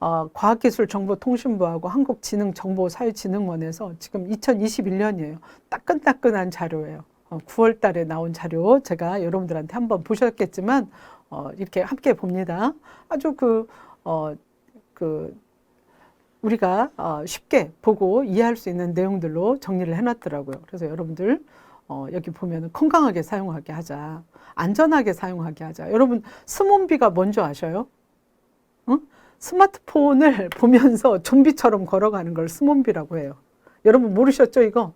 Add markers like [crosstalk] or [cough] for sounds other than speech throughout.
어, 과학기술정보통신부하고 한국지능정보사회진흥원에서 지금 2021년이에요. 따끈따끈한 자료예요. 어, 9월 달에 나온 자료 제가 여러분들한테 한번 보셨겠지만 어, 이렇게 함께 봅니다. 아주 그, 어, 그 우리가 어, 쉽게 보고 이해할 수 있는 내용들로 정리를 해놨더라고요. 그래서 여러분들 어, 여기 보면 건강하게 사용하게 하자, 안전하게 사용하게 하자. 여러분 스몬비가 뭔지 아셔요? 응? 스마트폰을 [laughs] 보면서 좀비처럼 걸어가는 걸 스몬비라고 해요. 여러분 모르셨죠 이거?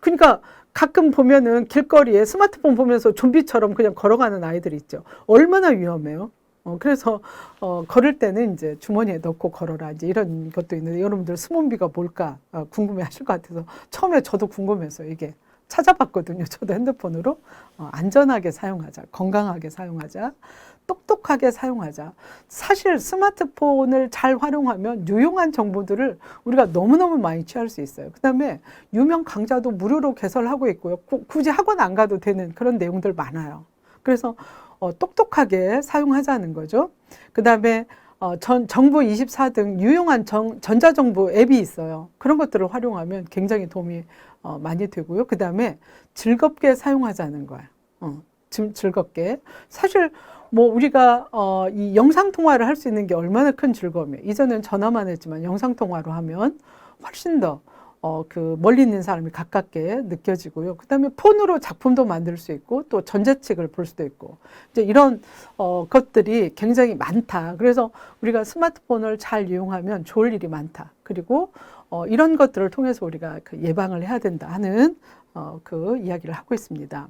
그러니까 가끔 보면은 길거리에 스마트폰 보면서 좀비처럼 그냥 걸어가는 아이들 있죠. 얼마나 위험해요. 어, 그래서 어, 걸을 때는 이제 주머니에 넣고 걸어라 이제 이런 것도 있는데 여러분들 스몬비가 뭘까 어, 궁금해하실 것 같아서 처음에 저도 궁금해서 이게 찾아봤거든요. 저도 핸드폰으로 어, 안전하게 사용하자, 건강하게 사용하자, 똑똑하게 사용하자. 사실 스마트폰을 잘 활용하면 유용한 정보들을 우리가 너무너무 많이 취할 수 있어요. 그 다음에 유명 강좌도 무료로 개설하고 있고요. 구- 굳이 학원 안 가도 되는 그런 내용들 많아요. 그래서 어, 똑똑하게 사용하자는 거죠. 그 다음에 어, 전, 정부 24등 유용한 정, 전자정보 앱이 있어요. 그런 것들을 활용하면 굉장히 도움이 어, 많이 되고요. 그 다음에 즐겁게 사용하자는 거예요. 어, 즐- 즐겁게. 사실 뭐 우리가 어, 이 영상 통화를 할 수 있는 게 얼마나 큰 즐거움이에요. 이전엔 전화만 했지만 영상 통화로 하면 훨씬 더 어, 그 멀리 있는 사람이 가깝게 느껴지고요. 그 다음에 폰으로 작품도 만들 수 있고 또 전자책을 볼 수도 있고 이제 이런 어, 것들이 굉장히 많다. 그래서 우리가 스마트폰을 잘 이용하면 좋을 일이 많다. 그리고 어, 이런 것들을 통해서 우리가 그 예방을 해야 된다 하는 어, 그 이야기를 하고 있습니다.